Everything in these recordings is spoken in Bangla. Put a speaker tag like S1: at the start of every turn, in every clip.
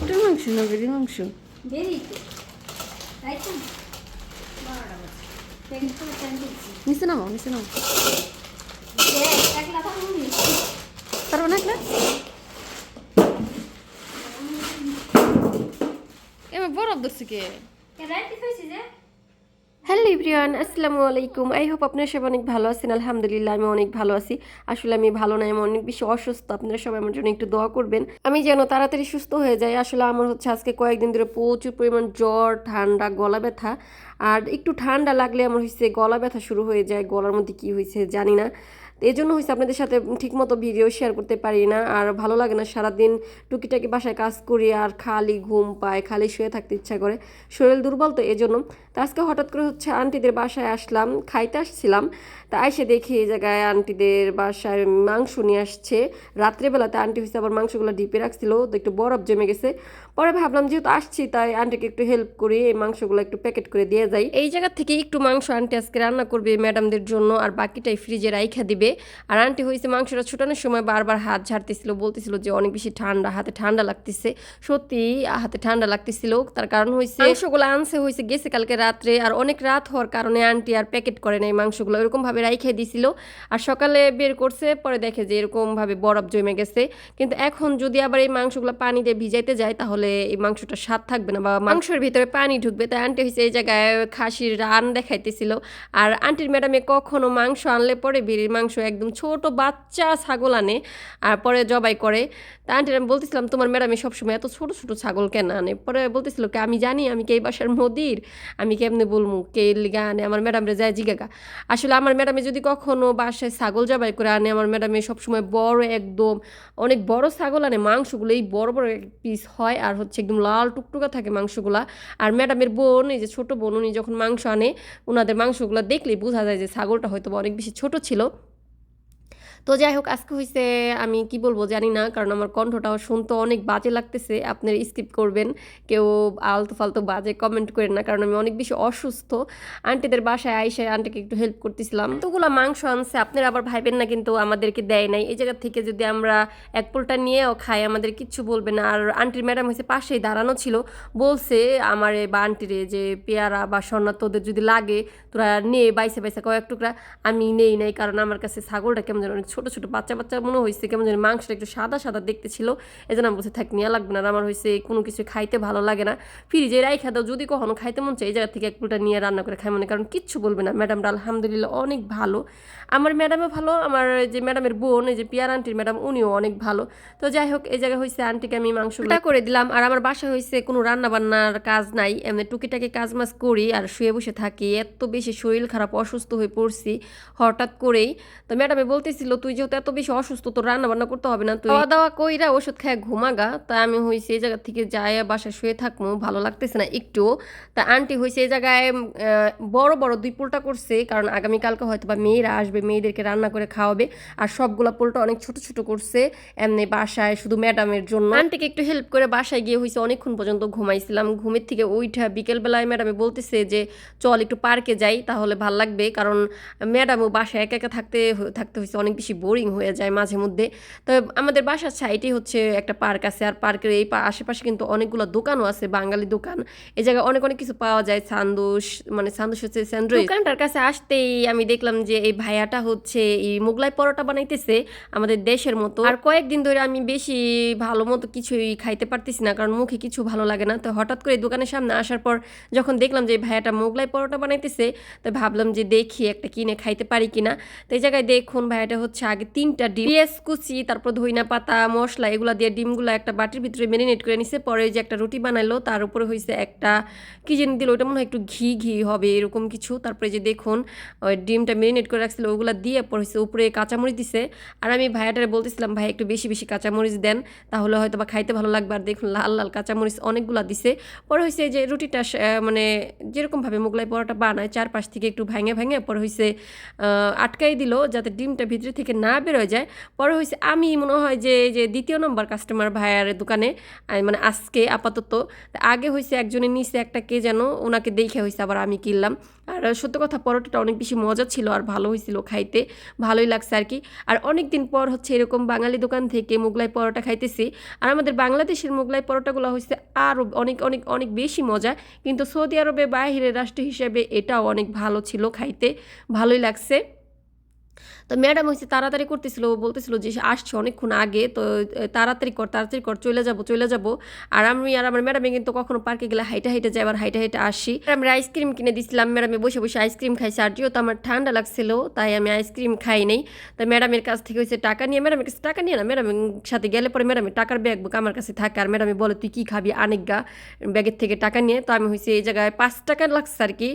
S1: ওটার মাংস না মাংস
S2: বেরি দিচ্ছি
S1: নিচে নাও নিচে নাও পারব না একলা এবার বরফ ধরছে কে
S2: রাইতে খাইছি যে
S1: হ্যালো ইব্রিয়ান আসসালামু আলাইকুম। আই হোপ আপনার সবাই অনেক ভালো আছেন। আলহামদুলিল্লাহ আমি অনেক ভালো আছি। আসলে আমি ভালো নাই আমি অনেক বেশি অসুস্থ। আপনারা সবাই আমার জন্য একটু দোয়া করবেন। আমি যেন তাড়াতাড়ি সুস্থ হয়ে যাই। আসলে আমার হচ্ছে আজকে কয়েকদিন ধরে প্রচুর পরিমাণ জ্বর, ঠান্ডা, গলা ব্যথা। আর একটু ঠান্ডা লাগলে আমার হচ্ছে গলা ব্যথা শুরু হয়ে যায়। গলার মধ্যে কি হয়েছে জানি না। এই জন্য হয়েছে আপনাদের সাথে ঠিকমতো ভিডিও শেয়ার করতে পারি না, আর ভালো লাগে না সারাদিন টুকিটাকি বাসায় কাজ করি আর খালি ঘুম পায়, খালি শুয়ে থাকতে ইচ্ছা করে। শরীর দুর্বল তো এই জন্য তো আজকে হঠাৎ করে হচ্ছে আন্টিদের বাসায় আসলাম, খাইতে আসছিলাম তা এসে দেখি এই জায়গায় আন্টিদের বাসায় মাংস নিয়ে আসছে। রাত্রেবেলাতে আন্টি হচ্ছে আবার মাংসগুলো ডিপে রাখছিল, তো একটু বরফ জমে গেছে। পরে ভাবলাম যেহেতু আসছি, তাই আন্টিকে একটু হেল্প করি, এই মাংসগুলো একটু প্যাকেট করে দিয়ে যাই। এই জায়গা থেকে একটু মাংস আন্টি আজকে রান্না করবে ম্যাডামদের জন্য, আর বাকিটাই ফ্রিজে রাইখা দিবে। আর আন্টি হয়েছে মাংসটা ছুটানোর সময় বারবার হাত ঝাড়তেছিল, বলতেছিল যে অনেক বেশি ঠান্ডা, হাতে ঠান্ডা লাগতেছে। সত্যি, হাতে ঠান্ডা লাগতেছিল। তার কারণ হয়েছে মাংসগুলো আনছে হয়েছে গেছে কালকে রাত্রে, আর অনেক রাত হওয়ার কারণে আন্টি আর প্যাকেট করে নাই মাংসগুলো। এরকম ভাবে রাইখে দিছিল। আর সকালে বের করছে, পরে দেখে যে এরকম ভাবে বরফ জমে গেছে। কিন্তু এখন যদি আবার এই মাংসগুলো পানি দিয়ে ভিজাইতে যায়, তাহলে এই মাংসটা স্বাদ থাকবে না বা মাংসের ভিতরে পানি ঢুকবে। তাই আন্টি হয়েছে এই জায়গায় খাসির রান দেখাইতেছিল। আর আন্টির ম্যাডামে কখনো মাংস আনলে পরে বিড়ির মাংস একদম ছোট বাচ্চা ছাগল আনে, আর পরে জবাই করে। তা আন্টির আমি বলতেছিলাম, তোমার ম্যাডামে সবসময় এত ছোট ছোট ছাগল কেন আনে? পরে বলতেছিল কি, আমি জানি, আমি কে এই বাসার মদির? আমি কেমনে বলব কে লিগা আনে? আমার ম্যাডামরে যায় জিগাগা আসলে আমার ম্যাডামে যদি কখনো বাসায় ছাগল জবাই করে আনে, আমার ম্যাডামে সবসময় বড় একদম, অনেক বড় ছাগল আনে, মাংসগুলো এই বড় বড় পিস হয় আর হচ্ছে একদম লাল টুকটুকা থাকে মাংসগুলা। আর ম্যাডামের বোন, এই যে ছোট বোন, উনি যখন মাংস আনে ওনাদের মাংসগুলো দেখলেই বোঝা যায় যে ছাগলটা হয়তো অনেক বেশি ছোট ছিল। তো যাই হোক আজকে হয়েছে আমি কি বলব জানি না, কারণ আমার কণ্ঠটাও শুনতে অনেক বাজে লাগতেছে। আপনারা স্কিপ করবেন, কেউ আলতু ফালতু বাজে কমেন্ট করেন না, কারণ আমি অনেক বেশি অসুস্থ। আন্টিদের বাসায় আইসায় আন্টিকে একটু হেল্প করতেছিলাম। তোগুলো মাংস আনছে, আপনারা আবার ভাইবেন না কিন্তু আমাদেরকে দেয় নাই। এই জায়গা থেকে যদি আমরা এক পোলটা নিয়েও খাই, আমাদের কিচ্ছু বলবে না। আর আন্টির ম্যাডাম হয়েছে পাশেই দাঁড়ানো ছিল, বলছে আমার বা আন্টিরে যে পেয়ারা বা সন্না তোদের যদি লাগে, তোরা নে, বাইসে বাইসে কয়েক টুকরা। আমি নেই নাই, কারণ আমার কাছে ছাগলটা কেমন অনেক ছোটো ছোটো বাচ্চা বাচ্চা মনে হয়েছে কেমন যেন মাংসটা একটু সাদা সাদা দেখতে ছিল। এই জন্য আমি বলছি, থাক নেওয়া লাগবে না আমার হয়েছে কোনো কিছু খাইতে ভালো লাগে না। ফ্রিজে রাইখা দাও, যদি কখনো খাইতে মন চাই এই জায়গা থেকে এক পুলটা নিয়ে রান্না করে খাই। মানে কারণ কিচ্ছু বলবে না। ম্যাডামটা আলহামদুলিল্লাহ অনেক ভালো। আমার ম্যাডামও ভালো, আমার যে ম্যাডামের বোন, এই যে পিয়ার আন্টির ম্যাডাম, উনিও অনেক ভালো। তো যাই হোক, এই জায়গায় হয়েছে আন্টিকে আমি মাংসটা করে দিলাম। আর আমার বাসায় হয়েছে কোনো রান্না বান্নার কাজ নাই। এমনি টুকিটাকি কাজ মাছ করি আর শুয়ে বসে থাকি। এত বেশি শরীর খারাপ, অসুস্থ হয়ে পড়ছি হঠাৎ করেই। তো ম্যাডামে বলতেছিল তুই যেহেতু এত বেশি অসুস্থ তোর রান্না বান্না করতে হবে না। তুই খাওয়া দাওয়া কইরা ওষুধ খায় ঘুমাগা। তা আমি হয়েছে এই জায়গা থেকে যাই বাসায় শুয়ে থাকব ভালো লাগতেছে না একটু। তা আন্টি হয়েছে এই জায়গায় বড় বড় দুই পোলটা করছে কারণ আগামীকালকে হয়তো বা মেয়েরা আসবে মেয়েদেরকে রান্না করে খাওয়াবে। আর সবগুলা পোলটা অনেক ছোট ছোট করছে এমনি বাসায় শুধু ম্যাডামের জন্য। আন্টিকে একটু হেল্প করে বাসায় গিয়ে হয়েছে অনেকক্ষণ পর্যন্ত ঘুমাইছিলাম। ঘুমের থেকে ওইটা বিকেলবেলায় ম্যাডামে বলতেছে যে চল একটু পার্কে যাই তাহলে ভালো লাগবে। কারণ ম্যাডামও বাসায় একা একা থাকতে থাকতে হয়েছে অনেক বেশি বোরিং হয়ে যায় মাঝে মধ্যে। তবে আমাদের বাসার সাইডেই হচ্ছে একটা পার্ক আছে, আর পার্কের এই আশেপাশে কিন্তু অনেকগুলো দোকানও আছে, বাঙালি দোকান। এই জায়গায় অনেক অনেক কিছু পাওয়া যায়, সান্দুস মানে সান্দুস হচ্ছে স্যান্ডউইচ দোকানটার কাছে আসতেই আমি দেখলাম যে এই ভাইয়াটা হচ্ছে এই মোগলাই পরোটা বানাইতেছে আমাদের দেশের মতো। আর কয়েকদিন ধরে আমি বেশি ভালো মতো কিছুই খাইতে পারতেছি না, কারণ মুখে কিছু ভালো লাগে না। তো হঠাৎ করে দোকানের সামনে আসার পর যখন দেখলাম যে ভাইয়াটা মোগলাই পরোটা বানাইতেছে, তো ভাবলাম যে দেখি একটা কিনে খাইতে পারি কিনা। তো এই জায়গায় দেখুন ভাইয়াটা হচ্ছে আগে তিনটা ডিম, পেঁয়াজ কুচি, তারপর ধইনা পাতা, মশলা, এগুলা দিয়ে ডিমগুলো একটা বাটির ভিতরে মেরিনেট করে নিছে। পরে যে একটা রুটি বানাইলো, তার উপরে হয়েছে একটা, কি জানি দিল ওটা মনে হয় একটু ঘি ঘি হবে এরকম কিছু। তারপরে যে দেখুন, ওই ডিমটা মেরিনেট করে রাখছিল, ওগুলা দিয়ে পরে হচ্ছে উপরে কাঁচামরিচ দিছে। আর আমি ভাইয়াটারে বলতেছিলাম, ভাই, একটু বেশি বেশি কাঁচামরিচ দেন, তাহলে হয়তো বা খাইতে ভালো লাগবে। আর দেখুন, লাল লাল কাঁচামরিচ অনেকগুলা দিছে। পরে হয়েছে যে রুটিটা মানে যেরকমভাবে মোগলাই পরোটা বানায়, চারপাশ থেকে একটু ভাঙে ভাঙে, পরে হয়েছে আটকাই দিল, যাতে ডিমটা ভিতরে থেকে থেকে না বেরোয় যায়। পরে হয়েছে আমি মনে হয় যে যে দ্বিতীয় নম্বর কাস্টমার ভাইয়ার দোকানে মানে আজকে আপাতত আগে হয়েছে একজনের নিচে একটা কে যেন, ওনাকে দেখে হয়েছে আবার আমি কিনলাম। আর সত্য কথা, পরোটাটা অনেক বেশি মজা ছিল আর ভালো হয়েছিল খাইতে, ভালোই লাগছে আর কি আর অনেক দিন পর হচ্ছে এরকম বাঙালি দোকান থেকে মোগলাই পরোটা খাইতেছি। আর আমাদের বাংলাদেশের মোগলাই পরোটাগুলো হচ্ছে আরও অনেক অনেক অনেক বেশি মজা। কিন্তু সৌদি আরবে বাইরের রাষ্ট্র হিসেবে এটাও অনেক ভালো ছিল খাইতে, ভালোই লাগছে। তো ম্যাডাম হচ্ছে তাড়াতাড়ি করতেছিল, বলতেছিল যে আসছে অনেকক্ষণ আগে, তো তাড়াতাড়ি কর তাড়াতাড়ি কর, চলে যাব চলে যাব। আর আমি আর আমার ম্যাডামে কিন্তু কখনো পার্কে গেলে হাইটা হাইটে যাই, আবার হাইটা হাইটে আসি। আর আমি আইসক্রিম কিনে দিছিলাম ম্যাডামে বসে বসে আইসক্রিম খাইছে, আর যেহেতু আমার ঠান্ডা লাগছিল, তাই আমি আইসক্রিম খাই নাই। তাই ম্যাডামের কাছ থেকে হচ্ছে টাকা নিয়ে, ম্যাডামের কাছে টাকা নিয়ে না ম্যাডামের সাথে গেলে পরে ম্যাডামের টাকার ব্যাগ বুক আমার কাছে থাকে, আর ম্যাডামে বলে, তুই কী খাবি? গা, ব্যাগের থেকে টাকা নিয়ে, তো আমি হয়েছে এই জায়গায় পাঁচ টাকা লাগছে আর কি,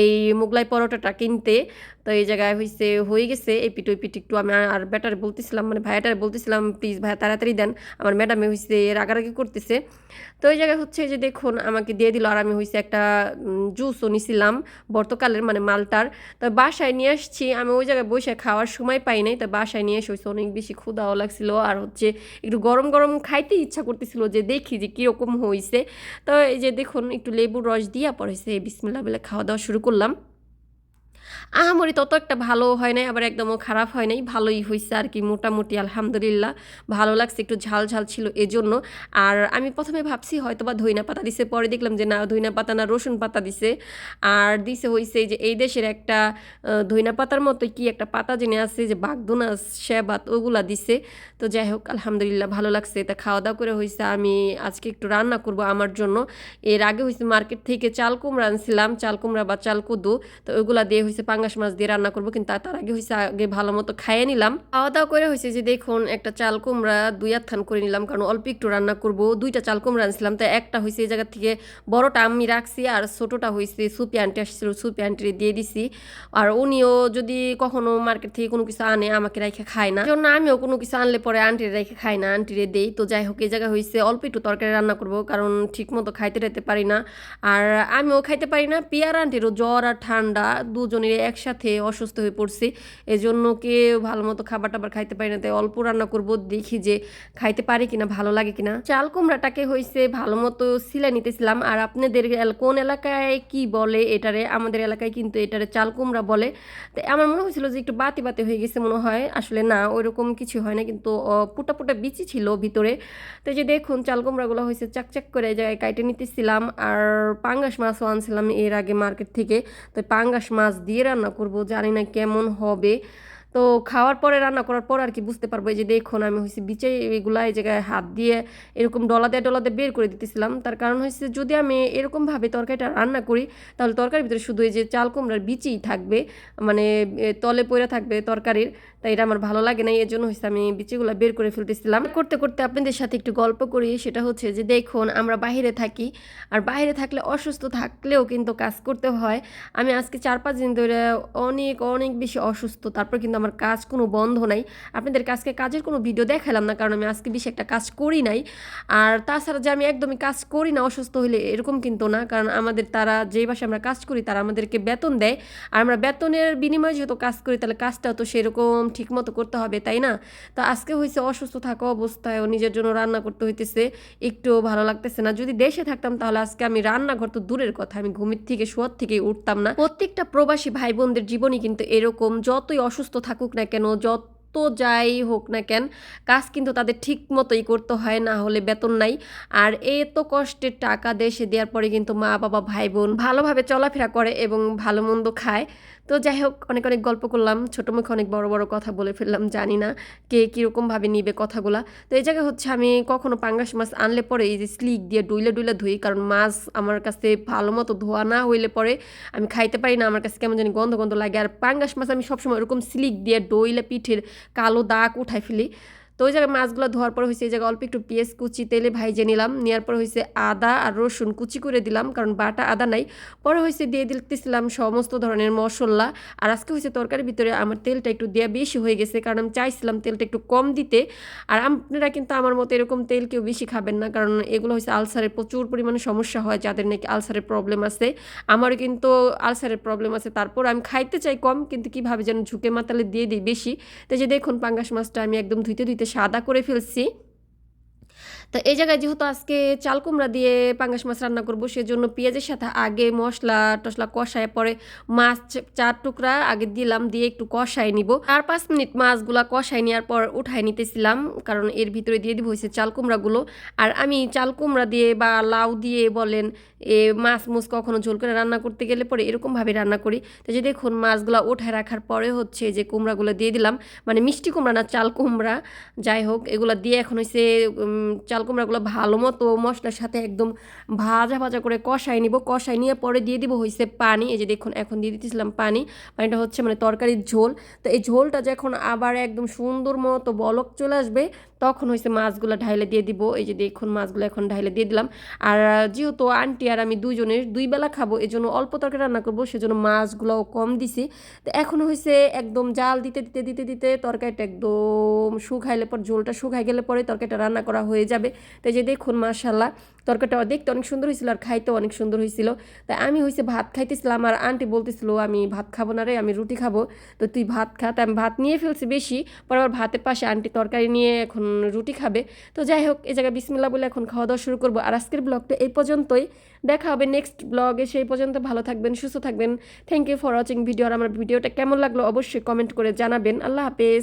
S1: এই মোগলাই পরোটাটা কিনতে। তো এই জায়গায় হয়েছে হয়ে গেছে, এই পিট পিট একটু আমি আর ব্যাটারে বলতেছিলাম মানে ভাইয়াটারে বলতেছিলাম প্লিজ ভাইয়া, তাড়াতাড়ি দেন, আমার ম্যাডামে হয়েছে রাগারাগি করতেছে। তো এই জায়গায় হচ্ছে যে দেখুন, আমাকে দিয়ে দিল আর আমি হয়েছে একটা জুসও নিছিলাম, বর্তকালের মানে মালটার। তো বাসায় নিয়ে আসছি, আমি ওই জায়গায় বসে খাওয়ার সময় পাই নাই, তো বাসায় নিয়ে এসে হয়েছে অনেক বেশি ক্ষুদাও লাগছিল আর হচ্ছে একটু গরম গরম খাইতে ইচ্ছা করতেছিল যে দেখি যে কীরকম হয়েছে তো এই যে দেখুন, একটু লেবুর রস দিয়া পরে সে বিসমিল্লা বেলা খাওয়া দাওয়া শুরু করলাম। আহামরি তত একটা ভালো হয় নাই, আবার একদমও খারাপ হয় নাই, ভালোই হয়েছে আর কি, মোটামুটি আলহামদুলিল্লাহ। ভালো লাগছে, একটু ঝাল ঝাল ছিল এজন্য। আর আমি প্রথমে ভাবছি হয়তো বা ধইনা পাতা দিছে, পরে দেখলাম যে না, ধইনা পাতা না, রসুন পাতা দিছে। আর দিছে হয়েছে যে এই দেশের একটা ধইনা পাতার মতো কি একটা পাতা জেনে আছে, যে বাগদোনা, শেবাত, ওগুলা দিছে। তো যাই হোক, আলহামদুলিল্লাহ ভালো লাগছে তা খাওয়া দাওয়া করে হয়েছে আমি আজকে একটু রান্না করব আমার জন্য। এর আগে হয়েছে মার্কেট থেকে চাল কুমড়া আনছিলাম, চাল কুমড়া বা চাল কুদু, তো ওইগুলা দিয়ে হয়েছে পাঙ্গাস মাছ দিয়ে রান্না করব, কিন্তু তার আগে হয়েছে আগে ভালো মতো খাইয়ে নিলাম। খাওয়া দাওয়া করে হয়েছে যে দেখুন, একটা চাল কুমড়া দুই আত্থান করে নিলাম, কারণ অল্প একটু রান্না করব। দুইটা চাল কুমড়া আনছিলাম, তো একটা হয়েছে এই জায়গা থেকে বড়টা আমি রাখছি আর ছোটোটা হয়েছে সুপি আন্টি আসছিল, সুপি আন্টি দিয়ে দিছি। আর উনিও যদি কখনো মার্কেট থেকে কোনো কিছু আনে, আমাকে রেখে খায় না। জন্য আমিও কোনো কিছু আনলে পরে আন্টির রেখে খাই না, আন্টিরে দেই। তো যাই হোক, এই জায়গায় হয়েছে অল্প একটু তরকারি রান্না করব, কারণ ঠিক মতো খাইতে টাইতে পারি না। আর আমিও খাইতে পারি না, পিয়ার আন্টিরও জ্বর আর ঠান্ডা দুজনের একসাথে অসুস্থ হয়ে পড়ছি। এজন্য কে ভালো মতো খাবার টাবার খাইতে পারি না, তাই অল্প রান্না করব, দেখি যে খাইতে পারি কিনা, ভালো লাগে কিনা। চাল কুমড়াটাকে হয়েছে ভালো মতো সিলাই নিতেছিলাম, আর আপনাদের কোন এলাকায় কি বলে এটারে? আমাদের এলাকায় কিন্তু এটারে চাল কুমড়া বলে। তো আমার মনে হয়েছিল যে একটু বাতি বাতি হয়ে গেছে মনে হয়, আসলে না, ওইরকম কিছু হয় না, কিন্তু পুটা পুটা বিচি ছিল ভিতরে। তো যে দেখুন, চাল কুমড়াগুলো হয়েছে চাকচাক করে জায়গায় কাইটে নিতেছিলাম, আর পাঙ্গাস মাছও আনছিলাম এর আগে মার্কেট থেকে। তো পাঙ্গাস মাছ দিয়ে রান্না করব জানি না কেমন হবে। তো খাওয়ার পরে রান্না করার পর আর কি বুঝতে পারব এই যে দেখুন, আমি হয়েছে বিচে এগুলা এই জায়গায় হাত দিয়ে এরকম ডলা দিয়ে ডলা দিয়ে বের করে দিতেছিলাম। তার কারণ হচ্ছে যদি আমি এরকমভাবে তরকারিটা রান্না করি, তাহলে তরকারির ভিতরে শুধু এই যে চাল কুমড়ার বিচিই থাকবে মানে তলে পড়ে থাকবে তরকারির, তাই এটা আমার ভালো লাগে না এই জন্য হচ্ছে আমি বিচিগুলো বের করে ফেলতেছিলাম। করতে করতে আপনাদের সাথে একটু গল্প করি, সেটা হচ্ছে যে দেখুন, আমরা বাইরে থাকি, আর বাইরে থাকলে অসুস্থ থাকলেও কিন্তু কাজ করতে হয়। আমি আজকে চার পাঁচ দিন ধরে অনেক অনেক বেশি অসুস্থ, তারপর কিন্তু আমার কাজ কোনো বন্ধ নাই। আপনাদের আজকে কাজের কোনো ভিডিও দেখালাম না, কারণ আমি আজকে বেশি একটা কাজ করি নাই। আর তাছাড়া যে আমি একদমই কাজ করি না, অসুস্থ হলে এরকম কিন্তু না, কারণ আমাদের তারা যেই বাসায় আমরা কাজ করি, তারা আমাদেরকে বেতন দেয়। আর আমরা বেতনের বিনিময়ে যেহেতু কাজ করি, তাহলে কাজটাও তো সেরকম ঠিক মতো করতে হবে, তাই না? তো আজকে হয়েছে অসুস্থ থাকা অবস্থায় ও নিজের জন্য রান্না করতে হইতেছে, একটু ভালো লাগতেছে না। যদি দেশে থাকতাম তাহলে আজকে আমি রান্নাঘর তো দূরের কথা, আমি ঘুমের থেকে, শোয়ার থেকে উঠতাম না। প্রত্যেকটা প্রবাসী ভাই বোনদের জীবনই কিন্তু এরকম, যতই অসুস্থ থাকুক না কেন যত যাই হোক না কেন, কাজ কিন্তু তাদের ঠিক মতোই করতে হয়, না হলে বেতন নাই। আর এত কষ্টের টাকা দেশে দেওয়ার পরে কিন্তু মা, বাবা, ভাই, বোন ভালোভাবে চলাফেরা করে এবং ভালো মন্দ খায়। তো যাই হোক, অনেক অনেক গল্প করলাম, ছোটো মুখে অনেক বড় বড় কথা বলে ফেললাম, জানি না কে কীরকমভাবে নিবে কথাগুলা। তো এই জায়গায় হচ্ছে আমি কখনো পাঙ্গাস মাছ আনলে পরে এই যে স্লিক দিয়ে ডুইলে ডুইলে ধুই, কারণ মাছ আমার কাছে ভালো মতো ধোয়া না হইলে পরে আমি খাইতে পারি না, আমার কাছে কেমন জানি গন্ধ গন্ধ লাগে। আর পাঙ্গাস মাছ আমি সবসময় এরকম স্লিক দিয়ে ডইলে পিঠের কালো দাগ উঠাই ফেলি। ওই জায়গায় মাছগুলো ধোয়ার পর হয়েছে এই জায়গায় অল্প একটু পেঁয়াজ, কুচি, তেলে ভাইজে নিলাম। নেওয়ার পর হয়েছে আদা আর রসুন কুচি করে দিলাম, কারণ বাটা আদা নাই। পরে হয়েছে দিয়ে দিতেছিলাম সমস্ত ধরনের মশলা। আর আজকে হয়েছে তরকারির ভিতরে আমার তেলটা একটু দেওয়া বেশি হয়ে গেছে, কারণ আমি চাইছিলাম তেলটা একটু কম দিতে। আর আপনারা কিন্তু আমার মতো এরকম তেল কেউ বেশি খাবেন না, কারণ এগুলো হচ্ছে আলসারের প্রচুর পরিমাণে সমস্যা হয়, যাদের নাকি আলসারের প্রবলেম আছে। আমারও কিন্তু আলসারের প্রবলেম আছে, তারপর আমি খাইতে চাই কম, কিন্তু কীভাবে যেন ঝুঁকে মাতালে দিয়ে দিই বেশি। তাই যে দেখুন পাঙ্গাস মাছটা আমি একদম ধুইতে ধুইতে সাদা করে ফেলছি। তো এই জায়গায় যেহেতু আজকে চাল কুমড়া দিয়ে পাঙ্গাস মাছ রান্না করব সেজন্য পেঁয়াজের সাথে আগে মশলা টসলা কষায় পরে মাছ চার টুকরা আগে দিলাম দিয়ে একটু কষাই নিব। চার পাঁচ মিনিট মাছগুলা কষাই নেওয়ার পর উঠাই নিতেছিলাম কারণ এর ভিতরে দিয়ে দিব হয়েছে চাল কুমড়াগুলো। আর আমি চাল কুমড়া দিয়ে বা লাউ দিয়ে বলেন এ মাছ মুছ কখনো ঝোল করে রান্না করতে গেলে পরে এরকমভাবে রান্না করি। তো যে দেখুন মাছগুলো উঠায় রাখার পরে হচ্ছে যে কুমড়াগুলো দিয়ে দিলাম মানে মিষ্টি কুমড়া না চাল কুমড়া যাই হোক এগুলো দিয়ে এখন হচ্ছে উম, চাল কুমড়াগুলো ভালো মতো মশলার সাথে একদম ভাজা ভাজা করে কষাই নিব। কষাই নিয়ে পরে দিয়ে দিব হয়েছে পানি। এই যে দেখুন, এখন দিয়ে দিতেছিলাম পানি। পানিটা হচ্ছে মানে তরকারির ঝোল। তো এই ঝোলটা যখন আবার একদম সুন্দর মতো বলক চলে আসবে তখন হয়েছে মাছগুলো ঢাইলে দিয়ে দিব। এই যে দেখুন মাছগুলো এখন ঢাইলে দিয়ে দিলাম। আর যেহেতু আন্টি আর আমি দুইজনের দুই বেলা খাব এই জন্য অল্প তরকারি রান্না করব, সেজন্য মাছগুলোও কম দিছি। তো এখন হয়েছে একদম জাল দিতে দিতে দিতে দিতে তরকারিটা একদম শুকাইলে পর, ঝোলটা শুকাই গেলে পরে তরকারিটা রান্না করা হয়ে যাবে। তাই যে দেখুন মাশাল্লাহ তরকারিটা দেখতে অনেক সুন্দর হয়েছিল আর খাইতেও অনেক সুন্দর হয়েছিল। তাই আমি হয়েছে ভাত খাইতেছিলাম আর আন্টি বলতেছিল, আমি ভাত খাব না রে, আমি রুটি খাব। তো তুই ভাত খা তাই আমি ভাত নিয়ে ফেলছি বেশি, পরে আবার ভাতের পাশে আন্টি তরকারি নিয়ে এখন রুটি খাবে। তো যাই হোক, এই জায়গায় বিসমিল্লা বলে এখন খাওয়া দাওয়া শুরু করব। আর আজকের ব্লগটা এই পর্যন্তই। দেখা হবে নেক্সট ব্লগে, সেই পর্যন্ত ভালো থাকবেন, সুস্থ থাকবেন। Thank you for watching video আর আমার ভিডিওটা কেমন লাগল অবশ্যই কমেন্ট করে জানাবেন। আল্লাহ হাফেজ।